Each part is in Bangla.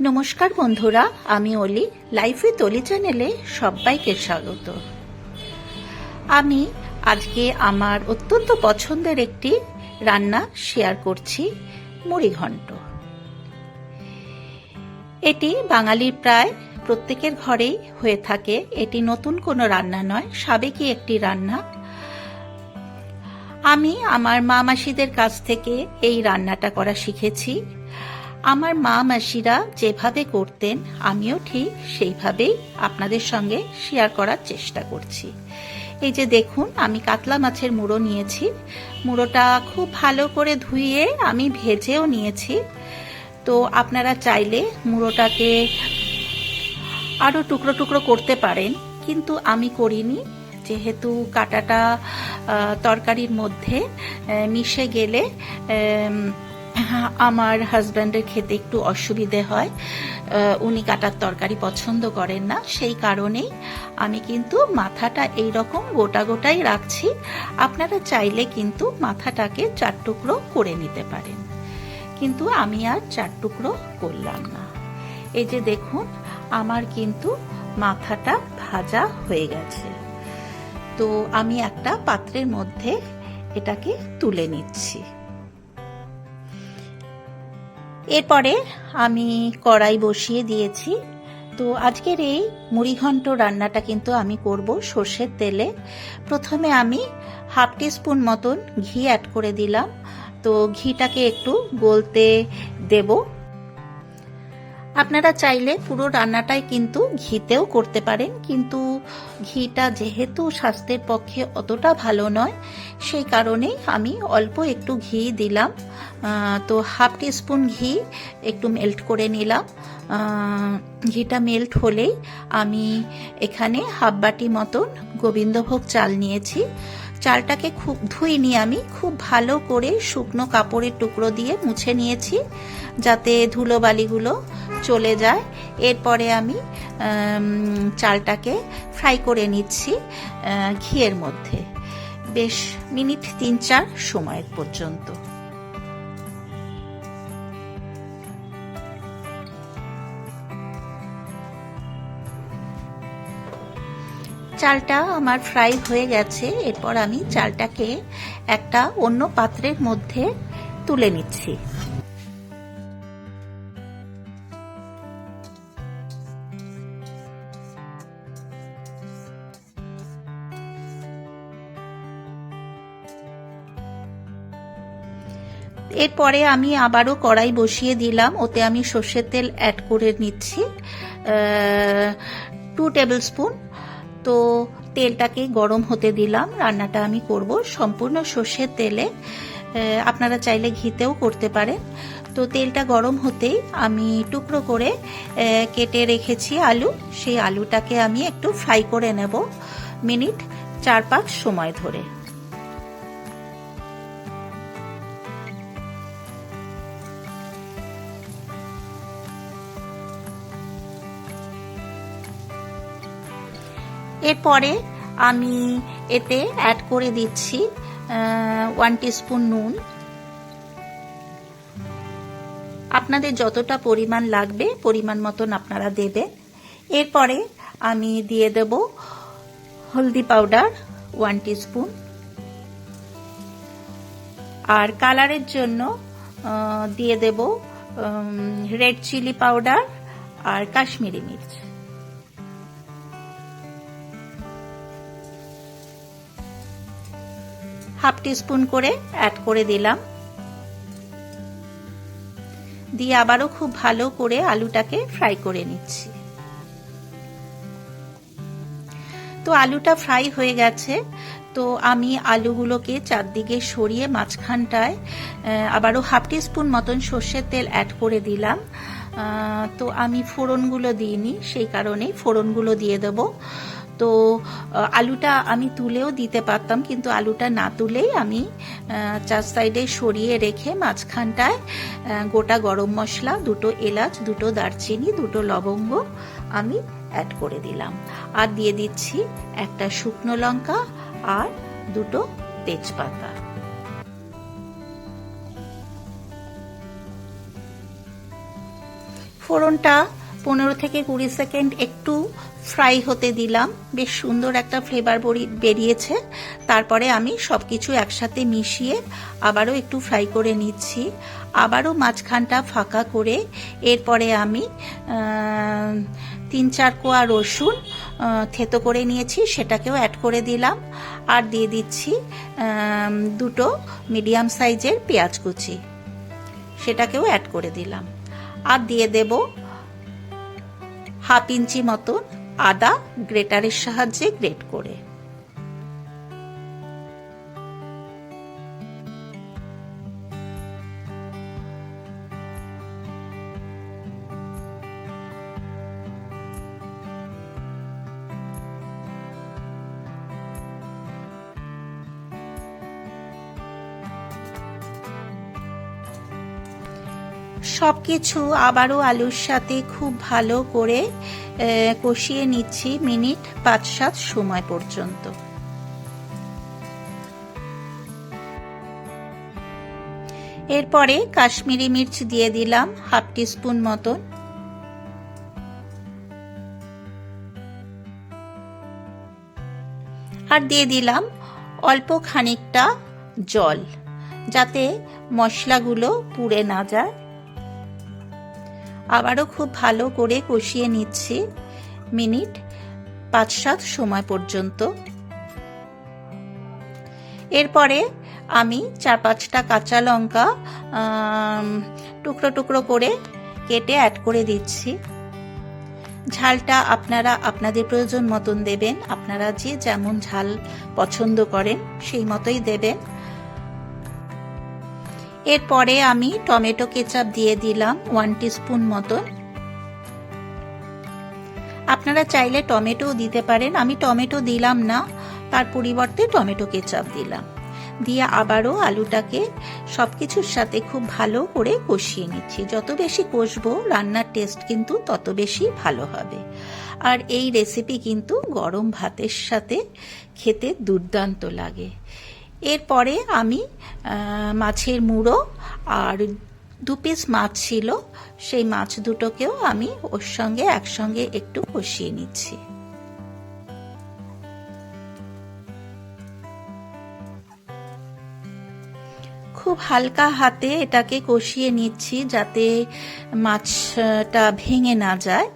নমস্কার বন্ধুরা, আমি অলি লাইফ উইথ অলি চ্যানেলে সবাইকে স্বাগত। আমি আজকে আমার অত্যন্ত পছন্দের একটি রান্না শেয়ার করছি মুড়িঘণ্ট এটি বাঙালির প্রায় প্রত্যেকের ঘরেই হয়ে থাকে। এটি নতুন কোনো রান্না নয় সাবেকি একটি রান্না। আমি আমার মা মাসিদের কাছ থেকে এই রান্নাটা করা শিখেছি। আমার মা মাসিরা যেভাবে করতেন, আমিও ঠিক সেইভাবেই আপনাদের সঙ্গে শেয়ার করার চেষ্টা করছি। এই যে দেখুন, আমি কাতলা মাছের মুড়ো নিয়েছি। মুড়োটা খুব ভালো করে ধুইয়ে আমি ভেজেও নিয়েছি। তো আপনারা চাইলে মুড়োটাকে আরও টুকরো টুকরো করতে পারেন, কিন্তু আমি করিনি। যেহেতু কাটাটা তরকারির মধ্যে মিশে গেলে আমার হাজব্যান্ডের খেতে একটু অসুবিধে হয়। উনি কাটার তরকারি পছন্দ করেন না, সেই কারণেই আমি কিন্তু মাথাটা এই রকম গোটা গোটাই রাখছি। আপনারা চাইলে কিন্তু মাথাটাকে চার টুকরো করে নিতে পারেন। কিন্তু আমি আর চার টুকরো করলাম না। এই যে দেখুন, আমার কিন্তু মাথাটা ভাজা হয়ে গেছে। তো আমি একটা পাত্রের মধ্যে এটাকে তুলে নিচ্ছি। এরপরে আমি কড়াই বসিয়ে দিয়েছি। তো আজকের এই মুড়িঘণ্ট রান্নাটা কিন্তু আমি করব সর্ষের তেলে। প্রথমে আমি হাফ স্পুন মতন ঘি অ্যাড করে দিলাম। তো ঘিটাকে একটু গলতে দেব। আপনারা চাইলে পুরো রান্নাটাই কিন্তু ঘিতেও করতে পারেন, কিন্তু ঘিটা যেহেতু স্বাস্থ্যের পক্ষে অতটা ভালো নয়, সেই কারণেই আমি অল্প একটু ঘি দিলাম। তো হাফ স্পুন ঘি একটু মেল্ট করে নিলাম। ঘিটা মেল্ট হলেই আমি এখানে হাফ বাটি মতন গোবিন্দভোগ চাল নিয়েছি। চালটাকে খুব ধুইনি আমি খুব ভালো করে শুকনো কাপড়ের টুকরো দিয়ে মুছে নিয়েছি, যাতে ধুলোবালিগুলো চলে যায়। এরপরে আমি চালটাকে ফ্রাই করে নিচ্ছি ঘিয়ের মধ্যে। বেশ মিনিট তিন চার সময়ের পর্যন্ত। চালটা আমার ফ্রাই হয়ে গেছে, এরপর আমি চালটাকে একটা অন্য পাত্রের মধ্যে তুলে নিচ্ছি। এরপরে আমি আবারও কড়াই বসিয়ে দিলাম, ওতে আমি সর্ষের তেল অ্যাড করে নিচ্ছি। টু টেবিল স্পুন তো তেলটাকে গরম হতে দিলাম। রান্নাটা আমি করব সম্পূর্ণ সর্ষের তেলে। আপনারা চাইলে ঘিতেও করতে পারেন। তো তেলটা গরম হতেই আমি টুকরো করে কেটে রেখেছি আলু। সেই আলুটাকে আমি একটু ফ্রাই করে নেব। মিনিট চার পাঁচ সময় ধরে। এরপরে আমি এতে অ্যাড করে দিচ্ছি ওয়ান টিস্পুন নুন। আপনাদের যতটা পরিমাণ লাগবে, পরিমাণ মতন আপনারা দেবেন। এরপরে আমি দিয়ে দেব হলদি পাউডার ওয়ান টিস্পুন আর কালারের জন্য দিয়ে দেব রেড চিলি পাউডার আর কাশ্মীরি মির্চ। হাফ টিস্পুন করে অ্যাড করে দিলাম। দিয়ে আবারও খুব ভালো করে আলুটাকে ফ্রাই করে নিচ্ছি। তো আলুটা ফ্রাই হয়ে গেছে। তো আমি আলুগুলোকে চারদিকে সরিয়ে মাঝখানটায় আবারও হাফ টিস্পুন মতন সর্ষের তেল অ্যাড করে দিলাম। তো আমি ফোড়নগুলো দিইনি, সেই কারণেই ফোড়নগুলো দিয়ে দেবো। তো আলুটা আমি তুলেও দিতে পারতাম, কিন্তু আলুটা না তুলেই আমি চার সাইডে সরিয়ে রেখে মাঝখানটায় গোটা গরম মশলা, দুটো এলাচ, দুটো দারচিনি, দুটো লবঙ্গ আমি অ্যাড করে দিলাম। আর দিয়ে দিচ্ছি একটা শুকনো লঙ্কা আর দুটো তেজপাতা। ফোড়নটা পনেরো থেকে কুড়ি সেকেন্ড একটু ফ্রাই হতে দিলাম। বেশ সুন্দর একটা ফ্লেভার বেরিয়েছে। তারপরে আমি সব কিছু একসাথে মিশিয়ে আবারও একটু ফ্রাই করে নিচ্ছি। আবারও মাঝখানটা ফাঁকা করে এরপরে আমি তিন চার কোয়া রসুন থেতো করে নিয়েছি, সেটাকেও অ্যাড করে দিলাম। আর দিয়ে দিচ্ছি দুটো মিডিয়াম সাইজের পেঁয়াজ কুচি, সেটাকেও অ্যাড করে দিলাম। আর দিয়ে দেব হাফ ইঞ্চি মতন আদা গ্রেটারের সাহায্যে গ্রেট করে। সব কিছু আবারও আলুর সাথে খুব ভালো করে কষিয়ে নিচ্ছি মিনিট পাঁচ সাত সময় পর্যন্ত। এরপরে কাশ্মীরি মির্চ দিয়ে দিলাম হাফ টিস্পুন মতন। আর দিয়ে দিলাম অল্প খানিকটা জল, যাতে মশলাগুলো পুড়ে না যায়। আবারও খুব ভালো করে কষিয়ে নিচ্ছি। মিনিট পাঁচ সাত সময় পর্যন্ত। এরপরে আমি চার পাঁচটা কাঁচা লঙ্কা টুকরো টুকরো করে কেটে অ্যাড করে দিচ্ছি। ঝালটা আপনারা আপনাদের প্রয়োজন মতন দেবেন, আপনারা যে যেমন ঝাল পছন্দ করেন সেই মতোই দেবেন। এরপরে আমি টমেটো কেচাপ দিয়ে দিলাম ওয়ান টিস্পুন মতন। আপনারা চাইলে টমেটো দিতে পারেন। আমি টমেটো দিলাম না, তার পরিবর্তে টমেটো কেচাপ দিলাম। দিয়ে আবারও আলুটাকে সব কিছুর সাথে খুব ভালো করে কষিয়ে নিচ্ছি। যত বেশি কষবো, রান্নার টেস্ট কিন্তু তত বেশি ভালো হবে। আর এই রেসিপি কিন্তু গরম ভাতের সাথে খেতে দুর্দান্ত লাগে। এরপরে আমি মাছের মুড়ো আর দু পিস মাছ ছিল। সেই মাছ দুটোকেও আমি ওর সঙ্গে একসঙ্গে একটু কষিয়ে নিচ্ছি। খুব হালকা হাতে এটাকে কষিয়ে নিচ্ছি যাতে মাছটা ভেঙে না যায়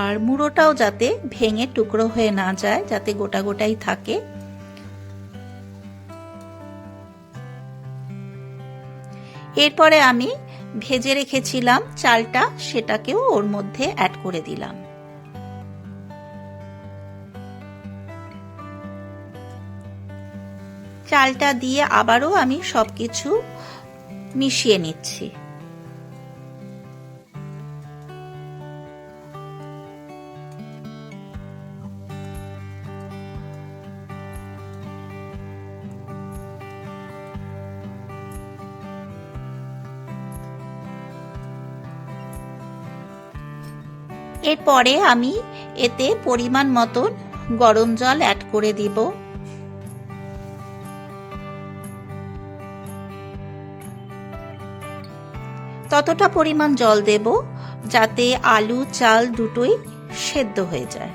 আর মুড়োটাও যাতে ভেঙে টুকরো হয়ে না যায়, যাতে গোটা গোটাই থাকে। এরপরে আমি ভেজে রেখেছিলাম চালটা, সেটাকেও ওর মধ্যে অ্যাড করে দিলাম। চালটা দিয়ে আবারও আমি সবকিছু মিশিয়ে নিচ্ছি। এরপরে আমি এতে পরিমাণ মতন গরম জল অ্যাড করে দিব। ততটা পরিমাণ জল দেব যাতে আলু, চাল দুটোই সেদ্ধ হয়ে যায়।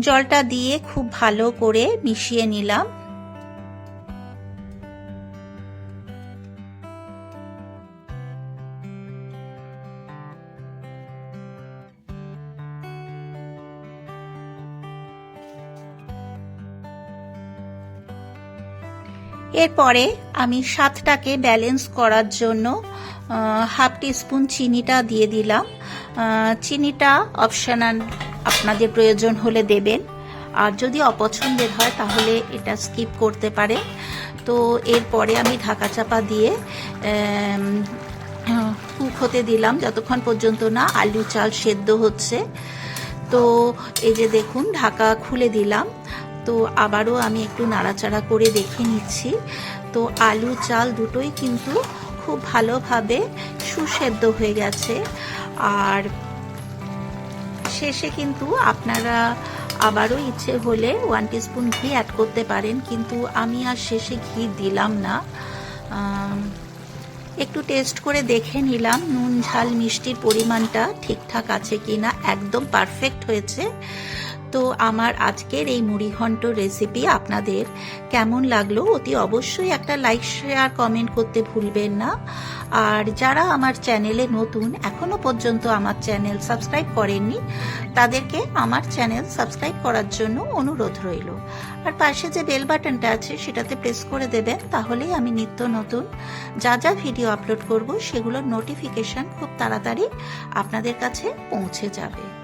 জলটা দিয়ে খুব ভালো করে মিশিয়ে নিলাম। এরপরে আমি সাতটাকে ব্যালেন্স করার জন্য হাফ টিস্পুন চিনিটা দিয়ে দিলাম। চিনিটা অপশনাল আপনাদের প্রয়োজন হলে দেবেন। আর যদি অপছন্দের হয় তাহলে এটা স্কিপ করতে পারে তো এরপরে আমি ঢাকা চাপা দিয়ে কুক হতে দিলাম যতক্ষণ পর্যন্ত না আলু চাল সেদ্ধ হচ্ছে। তো এই যে দেখুন, ঢাকা খুলে দিলাম। তো আবারও আমি একটু নাড়াচাড়া করে দেখে নিচ্ছি। তো আলু, চাল দুটোই কিন্তু খুব ভালোভাবে সুসেদ্ধ হয়ে গেছে। আর শেষে কিন্তু আপনারা আবারও ইচ্ছে হলে ওয়ান টিস্পুন ঘি অ্যাড করতে পারেন, কিন্তু আমি আর শেষে ঘি দিলাম না। একটু টেস্ট করে দেখে নিলাম, নুন, ঝাল, মিষ্টির পরিমাণটা ঠিকঠাক আছে কি না একদম পারফেক্ট হয়েছে। তো আমার আজকের এই মুড়িঘণ্ট রেসিপি আপনাদের কেমন লাগল অতি অবশ্যই একটা লাইক শেয়ার কমেন্ট করতে ভুলবেন না। আর যারা আমার চ্যানেলে নতুন, এখনও পর্যন্ত আমার চ্যানেল সাবস্ক্রাইব করেননি, তাদেরকে আমার চ্যানেল সাবস্ক্রাইব করার জন্য অনুরোধ রইল। আর পাশে যে বেল বাটনটা আছে, সেটাতে প্রেস করে দেবেন, তাহলেই আমি নিত্য নতুন যা যা ভিডিও আপলোড করব, সেগুলোর নোটিফিকেশন খুব তাড়াতাড়ি আপনাদের কাছে পৌঁছে যাবে।